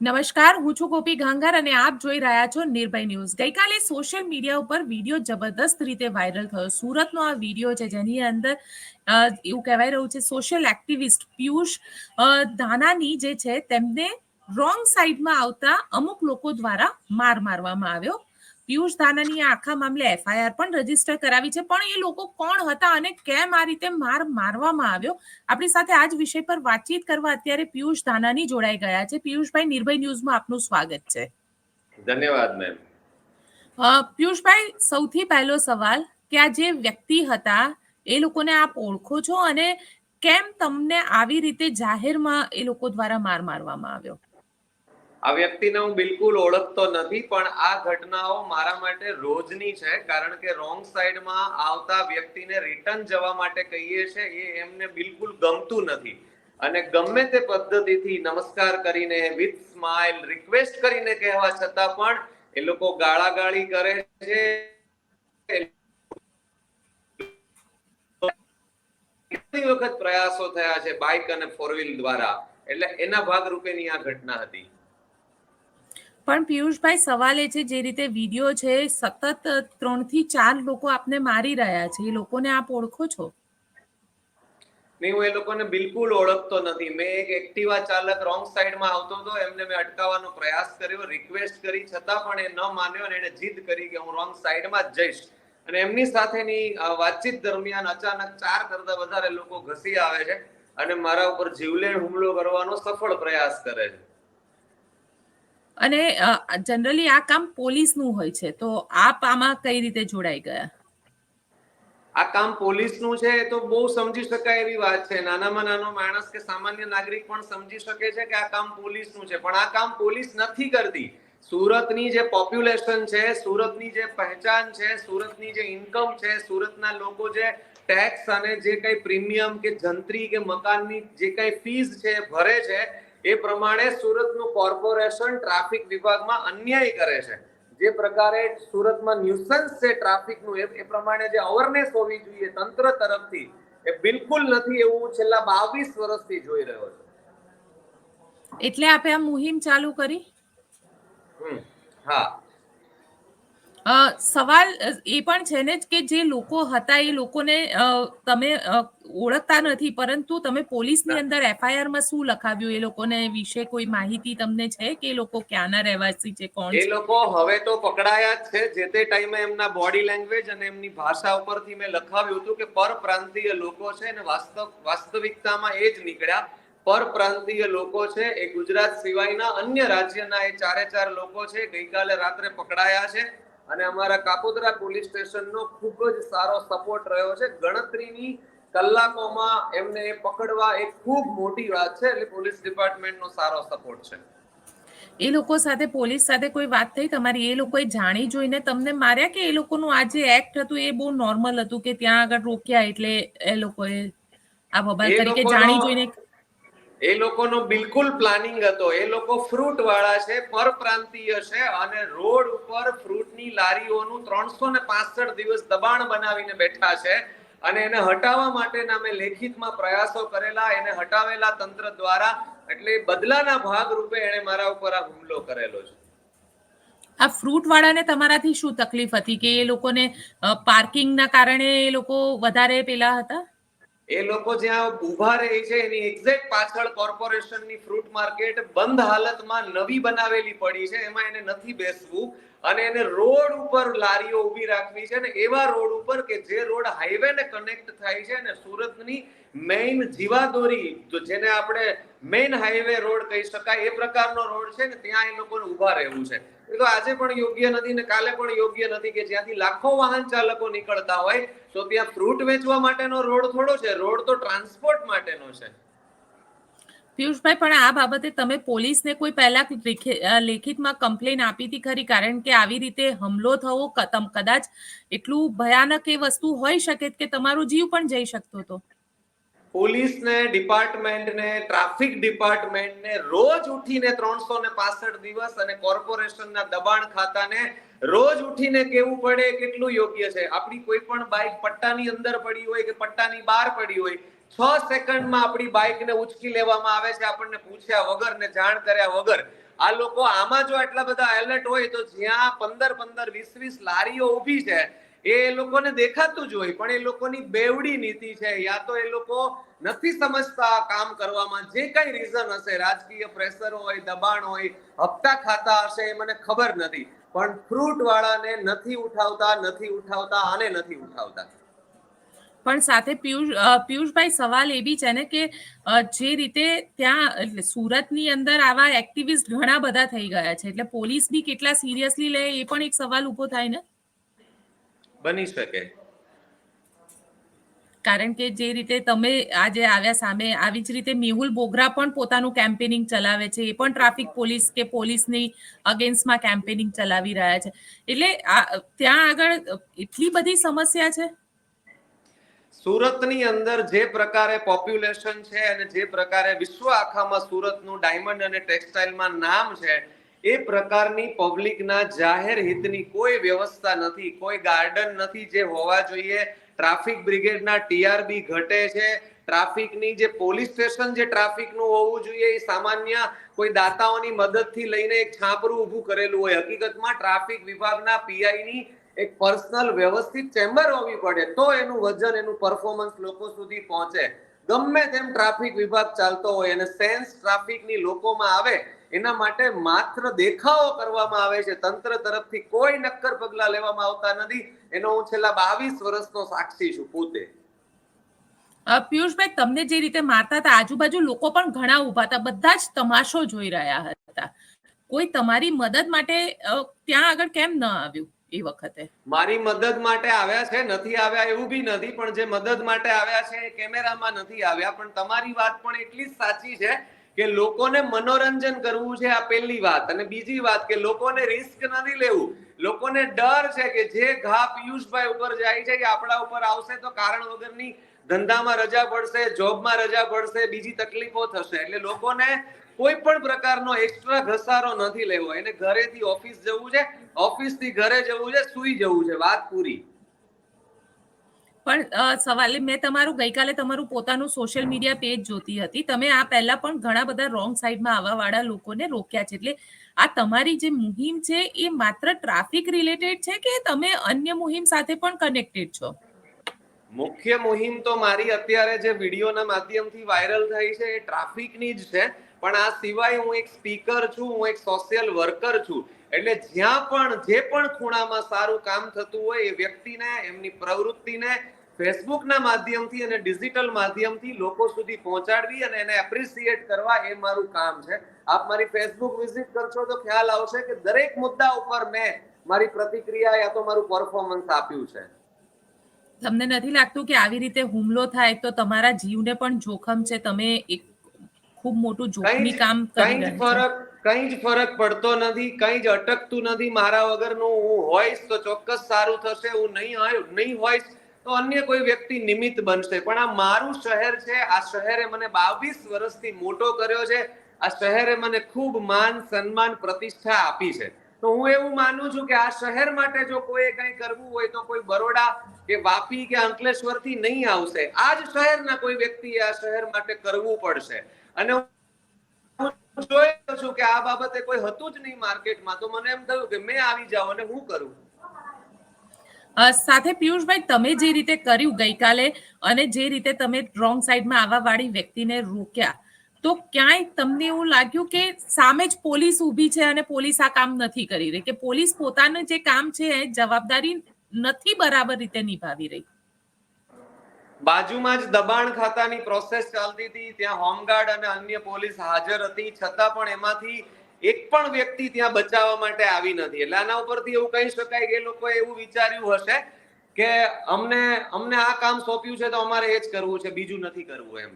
નમસ્કાર, હું છું ગોપી ગાંગર અને આપ જોઈ રહ્યા છો નિર્ભય ન્યૂઝ. ગઈકાલે સોશિયલ મીડિયા ઉપર વીડિયો જબરદસ્ત રીતે વાયરલ થયો. સુરતનો આ વીડિયો છે જેની અંદર એવું કહેવાય રહ્યું છે સોશિયલ એક્ટિવિસ્ટ પિયુષ ધાનાની જે છે તેમને રોંગ સાઈડમાં આવતા અમુક લોકો દ્વારા માર મારવામાં આવ્યો. પિયુષ ધાનાની આખા મામલે એફઆઈઆર પણ રજિસ્ટર કરાવી છે. પણ એ લોકો કોણ હતા અને કેમ આ રીતે માર મારવામાં આવ્યો? આપણી સાથે આ જ વિષય પર વાતચીત કરવા અત્યારે પિયુષ ધાનાની જોડાઈ ગયા છે. પિયુષભાઈ નિર્ભય ન્યૂઝમાં આપનું સ્વાગત છે. ધન્યવાદ મેમ પિયુષભાઈ સૌથી પહેલો સવાલ કે આ જે વ્યક્તિ હતા એ લોકોને આપ ઓળખો છો અને કેમ તમને આવી રીતે જાહેરમાં એ લોકો દ્વારા માર મારવામાં આવ્યો? આ વ્યક્તિને હું બિલકુલ ઓળખતો નથી, પણ આ ઘટનાઓ મારા માટે રોજની છે, કારણ કે રોંગ સાઈડમાં આવતા વ્યક્તિને રિટર્ન જવા માટે કહીએ છે એ એમને બિલકુલ ગમતું નથી. અને ગમે તે પદ્ધતિથી નમસ્કાર કરીને વિથ સ્માઇલ રિક્વેસ્ટ કરીને કહેવા છતાં પણ, એ લોકો ગાળાગાળી કરે છે. વખત પ્રયાસો થયા છે બાઇક અને ફોર વ્હીલ દ્વારા. એટલે એના ભાગરૂપેની આ ઘટના હતી. પણ પિયુષભાઈ, સવાલ એ છે, જે રીતે વીડિયો છે, સતત ત્રણથી ચાર લોકો આપને મારી રહ્યા છે, એ લોકોને આપ ઓળખો છો? નહીં, હું એ લોકોને બિલકુલ ઓળખતો નથી. મેં એક એક્ટિવા ચાલક રોંગ સાઈડમાં આવતો હતો, એમને મેં અટકાવવાનો પ્રયાસ કર્યો, રિક્વેસ્ટ કરી, છતાં પણ એ ન માન્યો અને એને જીદ કરી કે હું રોંગ સાઈડમાં જઈશ. અને એમની સાથેની વાતચીત દરમિયાન અચાનક ચાર કરતા વધારે લોકો ઘસી આવે છે અને મારા ઉપર જીવલેણ હુમલો કરવાનો સફળ પ્રયાસ કરે છે. અને જનરલી આ કામ પોલીસનું હોય છે. તો આપ આમાં કઈ રીતે જોડાઈ ગયા? આ કામ પોલીસનું છે તો બહુ સમજી શકાય એવી વાત છે. નાનામાં નાનો માણસ કે સામાન્ય નાગરિક પણ સમજી શકે છે કે આ કામ પોલીસનું છે. પણ આ કામ પોલીસ નથી કરતી. સુરતની જે પોપ્યુલેશન છે, સુરતની જે પહેચાન છે, સુરતની જે ઇન્કમ છે, સુરતના લોકો જે ટેક્સ અને જે કઈ પ્રીમિયમ કે જંત્રી કે મકાનની જે કઈ ફીસ છે, ભરે છે એ પ્રમાણે સુરતનું કોર્પોરેશન ટ્રાફિક વિભાગમાં અન્યાય કરે છે. જે પ્રકારે સુરતમાં ન્યુસન્સ છે ટ્રાફિકનું એ પ્રમાણે જે અવેરનેસ હોવી જોઈએ તંત્ર તરફથી એ બિલકુલ નથી એવું હું છેલ્લા બાવીસ વર્ષથી જોઈ રહ્યો છું. એટલે આપે આ મુહિમ ચાલુ કરી? હા. સવાલ એ પણ છે ને કે જે લોકો હતા એ લોકોને તમે ઓળખતા નથી પરંતુ તમે પોલીસની અંદર એફઆઈઆરમાં શું લખાવ્યું? એ લોકોને વિશે કોઈ માહિતી તમને છે કે એ લોકો ક્યાંના રહેવાસી છે કોણ એ લોકો હવે તો પકડાયા છે. જે તે ટાઈમે એમના બોડી લેંગ્વેજ અને એમની ભાષા ઉપરથી મેં લખાવ્યું હતું કે પરપ્રાંતીય લોકો છે અને વાસ્તવ વાસ્તવિકતામાં એ જ નીકળ્યા. પરપ્રાંતીય લોકો છે એ ગુજરાત સિવાયના અન્ય રાજ્યના એ ચારે ચાર લોકો છે ગઈકાલે રાત્રે પકડાયા છે. અને અમારા કાપોદરા પોલીસ સ્ટેશનનો ખૂબ જ સારો સપોર્ટ રહ્યો છે. ગણતરીની કલાકોમાં એમને પકડવા એ ખૂબ મોટી વાત છે એટલે પોલીસ ડિપાર્ટમેન્ટનો સારો સપોર્ટ છે. એ લોકો સાથે પોલીસ સાથે કોઈ વાત થઈ? તમારી એ લોકોએ જાણી જોઈને તમને માર્યા કે એ લોકોનું આ જે એક્ટ હતું એ બહુ નોર્મલ હતું કે ત્યાં આગળ રોક્યા એટલે એ લોકોએ આ બબાલ તરીકે જાણી જોઈને એ લોકોનો બિલકુલ પ્લાનિંગ હતો. એ લોકો ફ્રૂટ વાળા છે, પરપ્રાંતીય છે અને રોડ ઉપર ફ્રૂટની લારીઓનું ત્રણસો ને પાસઠ દિવસ દબાણ બનાવીને બેઠા છે અને એને હટાવવા માટેના મેં લેખિતમાં પ્રયાસો કરેલા. એને હટાવેલા તંત્ર દ્વારા એટલે બદલાના ભાગ રૂપે એણે મારા ઉપર આ હુમલો કરેલો છે. આ ફ્રૂટ વાળાને તમારાથી શું તકલીફ હતી કે એ લોકોને પાર્કિંગના કારણે એ લોકો વધારે પેલા હતા? એ લોકો જ્યાં ઊભા રહે છે, એની એક્ઝેક્ટ પાછળ કોર્પોરેશનની ફ્રૂટ માર્કેટ બંધ હાલતમાં નવી બનાવેલી પડી છે, એમાં એને નથી બેસવું. અને એને રોડ ઉપર લારીઓ ઊભી રાખવી છે ને એવા રોડ ઉપર કે જે રોડ હાઈવે ને કનેક્ટ થાય છે ને સુરતની મેઇન જીવાદોરી જેને આપણે મેઇન હાઈવે રોડ કહી શકાય, એ પ્રકારનો રોડ છે ને ત્યાં એ લોકોને ઊભા રહેવું છે. તો આજે પણ યોગ્ય નથી ને કાલે પણ યોગ્ય નથી કે જ્યાંથી લાખો વાહન ચાલકો નીકળતા હોય, તો ત્યાં ફ્રૂટ વેચવા માટેનો રોડ થોડો છે. રોડ તો ટ્રાન્સપોર્ટ માટેનો છે. પિયુષભાઈ, પણ આ બાબતે તમે પોલીસને કોઈ પહેલા લેખિતમાં કમ્પ્લેન આપી હતી ખરી? કારણ કે આવી રીતે હુમલો થવો કદાચ એટલું ભયાનક એ વસ્તુ હોઈ શકે કે તમારો જીવ પણ જઈ શકતો હતો પોલીસને, ડિપાર્ટમેન્ટને, ટ્રાફિક ડિપાર્ટમેન્ટને રોજ ઉઠીને ત્રણસો ને પાસઠ દિવસ અને કોર્પોરેશનના દબાણ ખાતાને રોજ ઉઠીને કેવું પડે, કેટલું યોગ્ય છે? આપણી કોઈ પણ બાઇક પટ્ટાની અંદર પડી હોય કે પટ્ટાની બહાર પડી હોય, છ સેકન્ડમાં આપણી બાઇકને ઉચકી લેવામાં આવે છે, આપણને પૂછ્યા વગર ને જાણ કર્યા વગર. આ લોકો આમાં જો આટલા બધા એલર્ટ હોય તો જ્યાં પંદર પંદર વીસ વીસ લારીઓ ઊભી છે એ લોકોને દેખાતું જ હોય, પણ એ લોકોની બેવડી નીતિ છે, યા તો એ લોકો નથી સમજતા કામ કરવામાં. જે કઈ રીઝન હશે, રાજકીય પ્રેશર હોય, દબાણ હોય, હપ્તા ખાતા હશે, એ મને ખબર નથી. પણ ફ્રૂટ વાળાને નથી ઉઠાવતા નથી ઉઠાવતા, આને નથી ઉઠાવતા. પણ સાથે પિયુષ પિયુષભાઈ, સવાલ એ બી છે ને કે જે રીતે ત્યાં, એટલે સુરતની અંદર આવા એક્ટિવિસ્ટ ઘણા બધા થઈ ગયા છે. એટલે પોલીસ બી કેટલા સિરિયસલી લે, એ પણ એક સવાલ ઊભો થાય ને? બની શકે. કારણ કે જે રીતે તમે આજે આવ્યા સામે આવી જ રીતે મેહુલ બોગરા પણ પોતાનું કેમ્પેનિંગ ચલાવે છે. એ પણ ટ્રાફિક પોલીસ કે પોલીસની અગેન્સ્ટમાં કેમ્પેનિંગ ચલાવી રહ્યા છે. એટલે આ ત્યાં આગળ એટલી બધી સમસ્યા છે? સુરતની અંદર જે પ્રકારે પોપ્યુલેશન છે અને જે પ્રકારે વિશ્વ આખામાં સુરતનું ડાયમંડ અને ટેક્સટાઇલમાં નામ છે એ પ્રકારની પબ્લિકના જાહેર હિતની કોઈ વ્યવસ્થા નથી, કોઈ ગાર્ડન નથી જે હોવા જોઈએ. ટ્રાફિક બ્રિગેડના ટીઆરબી ઘટે છે. ટ્રાફિકની જે પોલીસ સ્ટેશન જે ટ્રાફિકનું હોવું જોઈએ એ સામાન્ય કોઈ દાતાઓની મદદથી લઈને એક છાપરું ઊભું કરેલું હોય. હકીકતમાં ટ્રાફિક વિભાગના પીઆઈની એક પર્સનલ વ્યવસ્થિત ચેમ્બર હોવી પડે તો એનું વજન, એનું પરફોર્મન્સ લોકો સુધી પહોંચે. ગમે તેમ ટ્રાફિક વિભાગ ચાલતો હોય અને સેન્સ ટ્રાફિકની લોકોમાં આવે એના માટે માત્ર દેખાવો કરવામાં આવે છે. તંત્ર તરફથી કોઈ નક્કર પગલા લેવામાં આવતા નથી. એનો હું છેલ્લા બાવીસ વર્ષનો સાક્ષી છું પોતે. પિયુષભાઈ તમને જે રીતે મારતા હતા આજુબાજુ લોકો પણ ઘણા ઊભા હતા. બધા જ તમાશો જોઈ રહ્યા હતા. કોઈ તમારી મદદ માટે ત્યાં આગળ કેમ ન આવ્યું એ વખતે? મારી મદદ માટે આવ્યા છે. નથી આવ્યા એવું બી નથી પણ જે મદદ માટે આવ્યા છે એ કેમેરામાં નથી આવ્યા. પણ તમારી વાત પણ એટલી જ સાચી છે કે લોકોને મનોરંજન કરવું છે આ પહેલી વાત. અને બીજી વાત કે લોકોને રિસ્ક નથી લેવું. લોકોને ડર છે કે જે ઘા પિયુષભાઈ ઉપર જાય છે કે આપણા ઉપર આવશે તો કારણ વગરની ધંધામાં રજા પડશે, જોબમાં રજા પડશે, બીજી તકલીફો થશે. એટલે લોકોને કોઈ પણ પ્રકારનો એક્સ્ટ્રા ઘસારો નથી લેવો. એને ઘરેથી ઓફિસ જવું છે, ઓફિસથી ઘરે જવું છે, સુઈ જવું છે. વાત પૂરી. પણ સવાલે મેં તમારું, ગઈકાલે તમારું પોતાનું સોશિયલ મીડિયા પેજ જોતી હતી. તમે આ પહેલા પણ ઘણા બધા રોંગ સાઈડમાં આવવા વાળા લોકોને રોક્યા છે. એટલે આ તમારી જે મુહિમ છે, એ માત્ર ટ્રાફિક રિલેટેડ છે કે તમે અન્ય મુહિમ સાથે પણ કનેક્ટેડ છો? મુખ્ય મુહિમ તો મારી અત્યારે જે વિડીયોના માધ્યમથી વાયરલ થઈ છે, એ ટ્રાફિકની જ છે. પણ આ સિવાય હું એક સ્પીકર છું, હું એક સોશિયલ વર્કર છું. એટલે જ્યાં પણ જે પણ ખૂણામાં સારું કામ થતું હોય એ વ્યક્તિને એમની પ્રવૃત્તિને ફેસબુકના માધ્યમથી અને ડિજિટલ માધ્યમથી લોકો સુધી પહોંચાડવી અને એને એપ્રિસિએટ કરવા એ મારું કામ છે. આપ મારી ફેસબુક વિઝિટ કરશો તો ખ્યાલ આવશે કે દરેક મુદ્દા ઉપર મેં મારી પ્રતિક્રિયા યા તો મારું પરફોર્મન્સ આપ્યું છે. તમને નથી લાગતું કે આવી રીતે હુમલો થાય તો તમારા જીવને પણ જોખમ છે? તમે એક ખૂબ મોટું જોખમી કામ કરી રહ્યા છો. કઈ જ ફરક પડતો નથી, કઈ જ અટકતું નથી. મારા વગરનું હું હોઈશ તો ચોક્કસ સારું થશે, હું નહીં નહીં હોઈશ તો અન્ય કોઈ વ્યક્તિ નિમિત્ત બનશે. પણ આ મારું શહેર છે, આ શહેરે મને બાવીસ વર્ષથી મોટો કર્યો છે, આ શહેરે મને ખૂબ માન, સન્માન, પ્રતિષ્ઠા આપી છે. તો હું એવું માનું છું કે આ શહેર માટે જો કોઈ કંઈ કરવું હોય તો કોઈ બરોડા કે વાપી કે અંકલેશ્વરથી નહીં આવશે. આ જ શહેરના કોઈ વ્યક્તિએ આ શહેર માટે કરવું પડશે. અને જોઈ છું કે આ બાબતે કોઈ હતું જ નહીં માર્કેટમાં. તો મને એમ થયું કે મેં આવી જાઉં અને હું કરું? સાથે પિયુષભાઈ, તમે જે રીતે કર્યું ગઈકાલે અને જે રીતે તમે રોંગ સાઈડમાં આવવા વાળી વ્યક્તિને રોક્યા, તો ક્યાંય તમને એવું લાગ્યું કે સામે જ પોલીસ ઊભી છે અને પોલીસ આ કામ નથી કરી રહી? કે પોલીસ પોતાનું જે કામ છે જવાબદારી નથી બરાબર રીતે નિભાવી રહી? બાજુમાં જ દબાણ ખાતાની પ્રોસેસ ચાલતી હતી. ત્યાં હોમગાર્ડ અને અન્ય પોલીસ હાજર હતી. છતાં પણ એમાંથી એક પણ વ્યક્તિ ત્યાં બચાવવા માટે આવી નથી. એટલે આના ઉપરથી એવું કહી શકાય કે એ લોકોએ એવું વિચાર્યું હશે કે અમને અમને આ કામ સોંપ્યું છે તો અમારે એ જ કરવું છે, બીજું નથી કરવું એમ.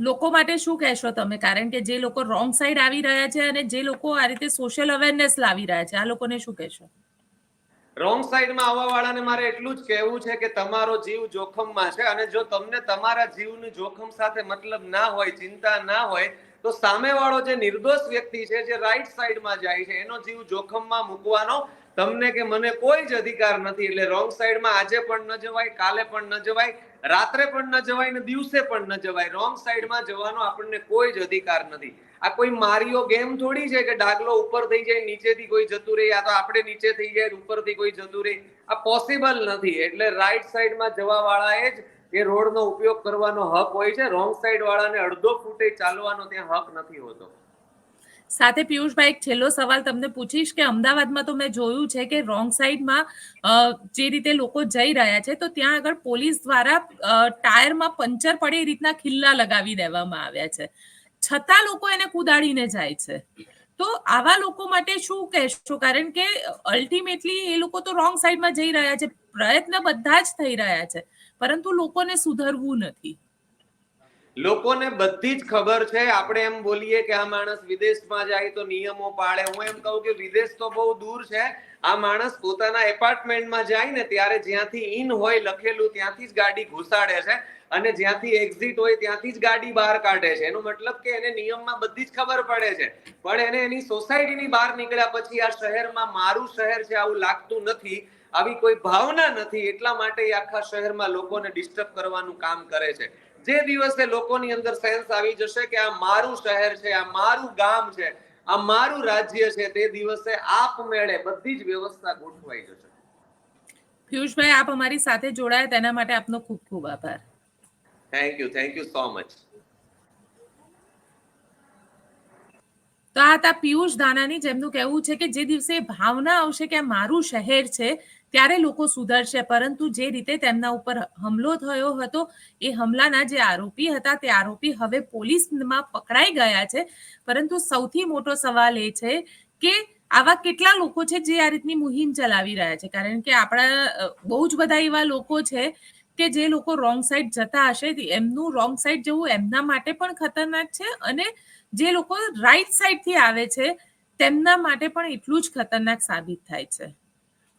લોકો માટે શું કહેશો તમે? કારણ કે જે લોકો રોંગ સાઈડ આવી રહ્યા છે અને જે લોકો આ રીતે સોશિયલ અવેરનેસ લાવી રહ્યા છે, આ લોકોને શું કહેશો? રોંગ સાઈડમાં આવવા વાળાને મારે એટલું જ કહેવું છે કે તમારો જીવ જોખમમાં છે અને જો તમને તમારા જીવનું જોખમ સાથે મતલબ ના હોય, ચિંતા ના હોય, તો સામેવાળો જે નિર્દોષ વ્યક્તિ છે, જે રાઈટ સાઈડમાં જાય છે, એનો જીવ જોખમમાં મૂકવાનો તમને કે મને કોઈ જ અધિકાર નથી. એટલે રોંગ સાઈડમાં આજે પણ ન જવાય, કાલે પણ ન જવાય રાત્રે પણ ન જવાય ને દિવસે પણ ન જવાય. રોંગ સાઈડમાં જવાનો આપણને કોઈ જ અધિકાર નથી. આ કોઈ મારિયો ગેમ થોડી છે કે ડાગલો ઉપર થઈ જાય, નીચેથી કોઈ જતું રહે યા તો આપણે નીચે થઈ જાય ઉપરથી કોઈ જતું રહે. આ પોસિબલ નથી. એટલે રાઈટ સાઈડમાં જવા વાળાએ જ એ રોડનો ઉપયોગ કરવાનો હક હોય છે. રોંગ સાઈડ વાળાને અડધો ફૂટે ચાલવાનો ત્યાં હક નથી હોતો. સાથે પિયુષભાઈ, એક છેલ્લો સવાલ તમને પૂછીશ કે અમદાવાદમાં તો મેં જોયું છે કે રોંગ સાઈડમાં જે રીતે લોકો જઈ રહ્યા છે, તો ત્યાં આગળ પોલીસ દ્વારા ટાયરમાં પંચર પડે એ રીતના ખિલ્લા લગાવી દેવામાં આવ્યા છે. છતાં લોકો એને કુદાડીને જાય છે. તો આવા લોકો માટે શું કહેશો? કારણ કે અલ્ટિમેટલી એ લોકો તો રોંગ સાઈડમાં જઈ રહ્યા છે, પ્રયત્ન બધા જ થઈ રહ્યા છે, પરંતુ લોકોને સુધરવું નથી. લોકોને બધી જ ખબર છે. આપણે એમ બોલીએ કે આ માણસ વિદેશમાં જાય તો નિયમો પાળે. હું એમ કહું કે વિદેશ તો બહુ દૂર છે. આ માણસ પોતાના એપાર્ટમેન્ટમાં જાય ને ત્યારે જ્યાંથી ઇન હોય લખેલું ત્યાંથી જ ગાડી ઘુસાડે છે અને જ્યાંથી એક્ઝિટ હોય ત્યાંથી જ ગાડી બહાર કાઢે છે. એનો મતલબ કે એને નિયમમાં બધી જ ખબર પડે છે. પણ એને એની સોસાયટીની બહાર નીકળ્યા પછી આ શહેરમાં મારું શહેર છે આવું લાગતું નથી. આવી કોઈ ભાવના નથી. એટલા માટે આખા શહેરમાં લોકોને ડિસ્ટર્બ કરવાનું કામ કરે છે. જે દિવસે લોકોની અંદર સેન્સ આવી જશે કે આ મારું શહેર છે આ મારું ગામ છે આ મારું રાજ્ય છે તે દિવસે આપમેળે બધી જ વ્યવસ્થા ગોઠવાઈ જશે. પિયુષભાઈ આપ અમારી સાથે જોડાયા તેના માટે આપનો ખૂબ ખૂબ આભાર. Thank you thank you so much તો આ હતા પિયુષ દાનાની જેમનું કહેવું છે કે જે દિવસે ભાવના આવશે કે મારું શહેર છે, ત્યારે લોકો સુધરશે. પરંતુ જે રીતે તેમના ઉપર હમલો થયો હતો, એ હમલાના જે આરોપી હતા, તે આરોપી હવે પોલીસમાં પકડાઈ ગયા છે. પરંતુ સૌથી મોટો સવાલ એ છે કે આવા કેટલા લોકો છે જે આ રીતની મુહિમ ચલાવી રહ્યા છે? કારણ કે આપણા બહુ જ બધા એવા લોકો છે કે જે લોકો રોંગ સાઈડ જતા હશે એમનું રોંગ સાઈડ જવું એમના માટે પણ ખતરનાક છે અને જે લોકો રાઈટ સાઈડથી આવે છે, તેમના માટે પણ એટલું જ ખતરનાક સાબિત થાય છે.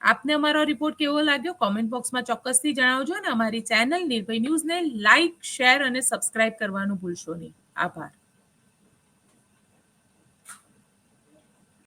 આપને અમારો રિપોર્ટ કેવો લાગ્યો? કોમેન્ટ બોક્સમાં ચોક્કસથી જણાવજો અને અમારી ચેનલ નિર્ભય ન્યૂઝને લાઇક શેર અને સબસ્ક્રાઇબ કરવાનું ભૂલશો નહીં. આભાર.